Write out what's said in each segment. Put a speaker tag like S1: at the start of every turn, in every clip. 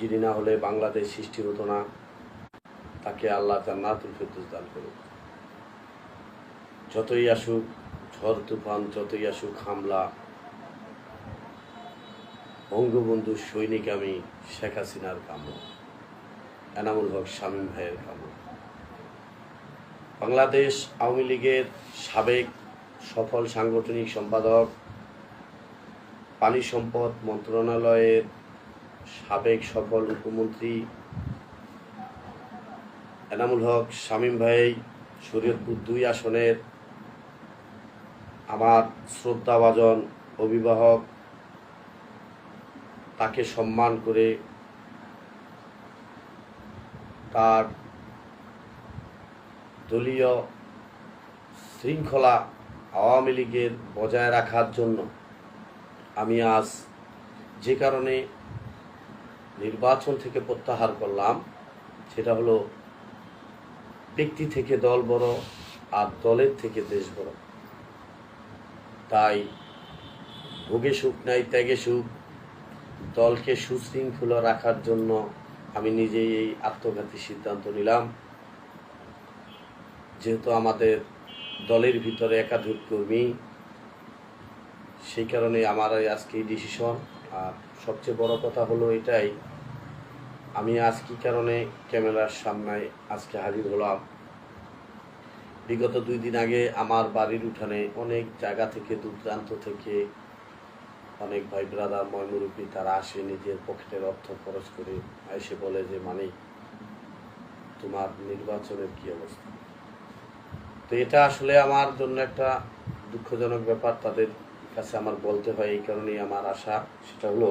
S1: যিনি না হলে বাংলাদেশ সৃষ্টি হতো না, তাকে আল্লাহ জান্নাতুল ফেরদৌস দান করুক। যতই আসুক, ঝড়, তুফান, যতই আসুক, হামলা, বঙ্গবন্ধু সৈনিক আমি শেখ হাসিনার কাম এনামুল হক শামীম ভাইয়ের কাম বাংলাদেশ আওয়ামী লীগের সাবেক সফল সাংগঠনিক সম্পাদক পানি সম্পদ মন্ত্রণালয়ের সাবেক সফল উপমন্ত্রী এনামুল হক, শামীম ভাই, শরীয়তপুর দুই আসনের আমার শ্রদ্ধাভাজন অভিভাবক, তাকে সম্মান করে তার দলীয় শৃঙ্খলা আওয়ামী লীগের বজায় রাখার জন্য আমি আজ যে কারণে নির্বাচন থেকে প্রত্যাহার করলাম, সেটা হলো ব্যক্তি থেকে দল বড় আর দলের থেকে দেশ বড়। তাই ভোগে সুখ নাই, ত্যাগে সুখ, দলকে সুশৃঙ্খল রাখার জন্য আমি নিজেই এই আত্মঘাতী সিদ্ধান্ত নিলাম। যেহেতু আমাদের দলের ভিতরে একাধিক কর্মী সেই কারণে আমার আজকে এই ডিসিশন আর সবচেয়ে বড় কথা হলো এটাই, আমি আজ কি কারণে ক্যামেরার সামনে আজকে হাজির হলাম? বিগত দুই দিন আগে আমার বাড়ির উঠানে অনেক জায়গা থেকে দূর প্রান্ত থেকে অনেক ভাই ব্রাদার ময়মুরব্বী তারা আসে, নিজের পকেটের অর্থ খরচ করে এসে বলে যে মানে তোমার নির্বাচনের কি অবস্থা? তো এটা আসলে আমার জন্য একটা দুঃখজনক ব্যাপার, তাদের কাছে আমার বলতে হয় এই কারণেই আমার আশা, সেটা হলো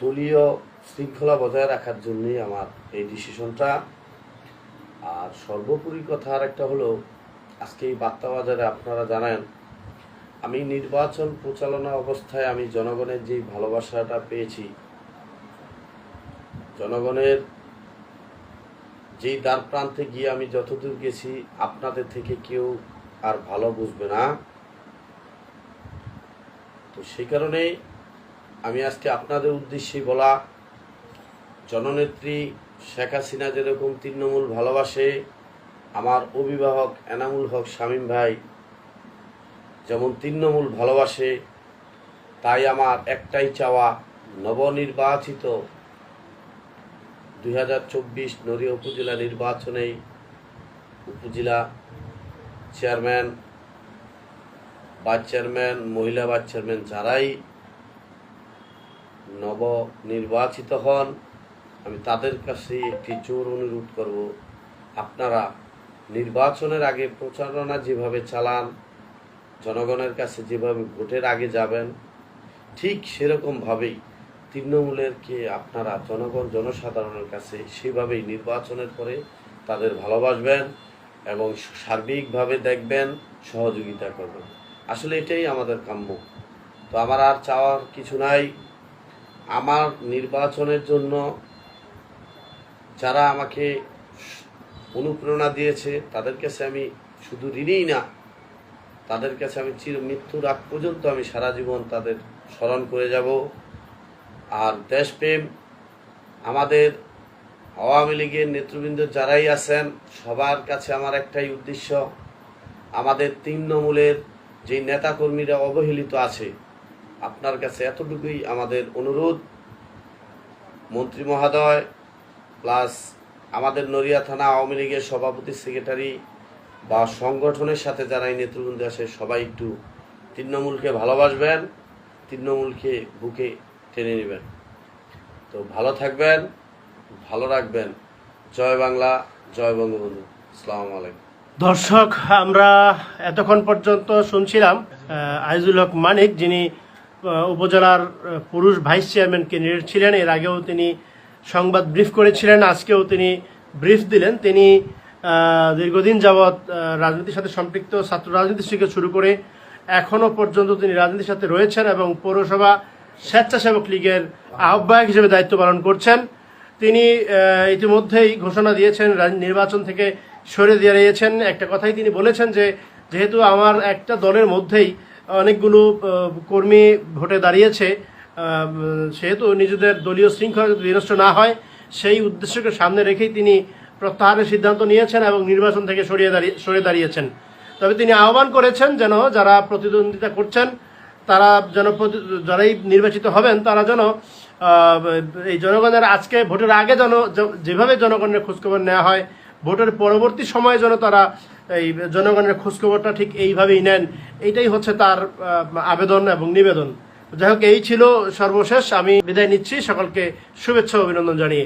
S1: দলীয় শৃঙ্খলা বজায় রাখার জন্যই আমার এই ডিসিশনটা আর সর্বোপরি কথা আর একটা হলো, আজকে এই বার্তা বাজারে আপনারা জানেন, আমি নির্বাচন পরিচালনা অবস্থায় আমি জনগণের যে ভালোবাসাটা পেয়েছি, জনগণের যেই দ্বার প্রান্তে গিয়ে আমি যতদূর গেছি, আপনাদের থেকে কেউ আর ভালো বুঝবে না। তো সেই কারণে আমি আজকে আপনাদের উদ্দেশ্যে বলা, জননেত্রী শেখ হাসিনা যেরকম তৃণমূল ভালোবাসে, আমার অভিভাবক এনামুল হক শামীম ভাই যেমন তৃণমূল ভালোবাসে, তাই আমার একটাই চাওয়া, নবনির্বাচিত দুই হাজার চব্বিশ নড়িয়া উপজেলা নির্বাচনে উপজেলা চেয়ারম্যান ভাইস চেয়ারম্যান, মহিলা ভাইস চেয়ারম্যান যারাই নব নির্বাচিত হন, আমি তাদের কাছে একটি জোর অনুরোধ করব, আপনারা নির্বাচনের আগে প্রচারণা যেভাবে চালান, জনগণের কাছে যেভাবে ভোটের আগে যাবেন, ঠিক সেরকমভাবেই তৃণমূলের কে আপনারা জনগণ, জনসাধারণের কাছে সেভাবেই নির্বাচনের পরে তাদের ভালোবাসবেন এবং সার্বিকভাবে দেখবেন, সহযোগিতা করবেন। আসলে এটাই আমাদের কাম্য। তো আমার আর চাওয়ার কিছু নাই। আমার নির্বাচনের জন্য যারা আমাকে অনুপ্রেরণা দিয়েছে, তাদের কাছে আমি শুধু ঋণই না, তাদের কাছে আমি চির মৃত্যুর আগ পর্যন্ত আমি সারা জীবন তাদের স্মরণ করে যাব। আর দেশপ্রেম, আমাদের আওয়ামী লীগের নেতৃবৃন্দ যারাই আছেন, সবার কাছে আমার একটাই উদ্দেশ্য, আমাদের তৃণমূলের যে নেতাকর্মীরা অবহেলিত আছে, আপনার কাছে এতটুকুই আমাদের অনুরোধ। মন্ত্রী মহোদয়, প্লাস আমাদের নড়িয়া থানা আওয়ামী লীগের সভাপতি সেক্রেটারি বা সংগঠনের সাথে যারা এই নেতৃবৃন্দ আছে, সবাই একটু তৃণমূলকে ভালোবাসবেন, তৃণমূলকে বুকে টেনে নেবেন। তো ভালো থাকবেন, ভালো রাখবেন। জয় বাংলা, জয় বঙ্গবন্ধু। আসসালামু আলাইকুম।
S2: দর্শক, আমরা এতক্ষণ পর্যন্ত শুনছিলাম আইজুল হক মানিক, যিনি উপজেলার পুরুষ ভাইস চেয়ারম্যান ক্যান্ডিডেট ছিলেন। এর আগেও তিনি সংবাদ ব্রিফ করেছিলেন, আজকেও তিনি ব্রিফ দিলেন। তিনি দীর্ঘদিন যাবৎ রাজনীতির সাথে সম্পৃক্ত, ছাত্র রাজনীতি থেকে শুরু করে এখনও পর্যন্ত তিনি রাজনীতির সাথে রয়েছেন এবং পৌরসভা স্বেচ্ছাসেবক লীগের আহ্বায়ক হিসেবে দায়িত্ব পালন করছেন। তিনি ইতিমধ্যেই ঘোষণা দিয়েছেন নির্বাচন থেকে সরে দাঁড়িয়েছেন। একটা কথাই তিনি বলেছেন যে, যেহেতু আমার একটা দলের মধ্যেই অনেকগুলো কর্মী ভোটে দাঁড়িয়েছে সেহেতু নিজেদের দলীয় শৃঙ্খলা বিনষ্ট না হয়, সেই উদ্দেশ্যকে সামনে রেখেই তিনি প্রত্যাহারের সিদ্ধান্ত নিয়েছেন এবং নির্বাচন থেকে সরিয়ে দাঁড়িয়ে, সরে দাঁড়িয়েছেন। তবে তিনি আহ্বান করেছেন যেন যারা প্রতিদ্বন্দ্বিতা করছেন, তারা যেন যারাই নির্বাচিত হবেন, তারা যেন এই জনগণের আজকে ভোটের আগে যেন, যেভাবে জনগণের খোঁজখবর নেওয়া হয় ভোটের পরবর্তী সময়ে যেন তারা এই জনগণের খোঁজখবরটা ঠিক এইভাবেই নেন, এইটাই হচ্ছে তার আবেদন এবং নিবেদন। যাই হোক, এই ছিল সর্বশেষ। আমি বিদায় নিচ্ছি। সকলকে শুভেচ্ছা অভিনন্দন জানিয়ে।